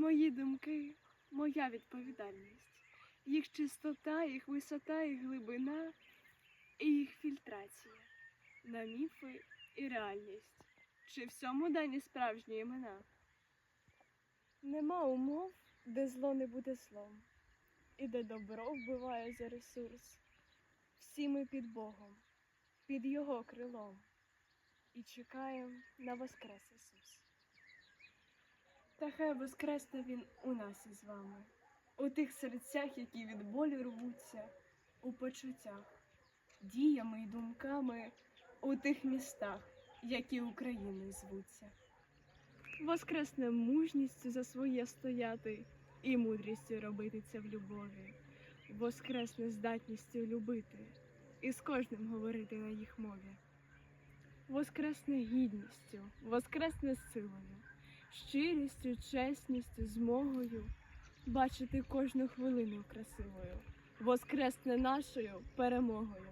Мої думки, моя відповідальність, їх чистота, їх висота і глибина, і їх фільтрація на міфи і реальність. Чи всьому дані справжні імена? Нема умов, де зло не буде злом, і де добро вбиває за ресурс. Всі ми під Богом, під Його крилом, і чекаємо на Воскрес Ісус. Та хай воскресне Він у нас із вами, у тих серцях, які від болю рвуться, у почуттях, діями й думками у тих містах, які Україною звуться. Воскресне мужністю за своє стояти і мудрістю робити це в любові, воскресне здатністю любити і з кожним говорити на їх мові. Воскресне гідністю, воскресне силою, щирістю, чесністю, змогою бачити кожну хвилину красивою, воскресне нашою перемогою.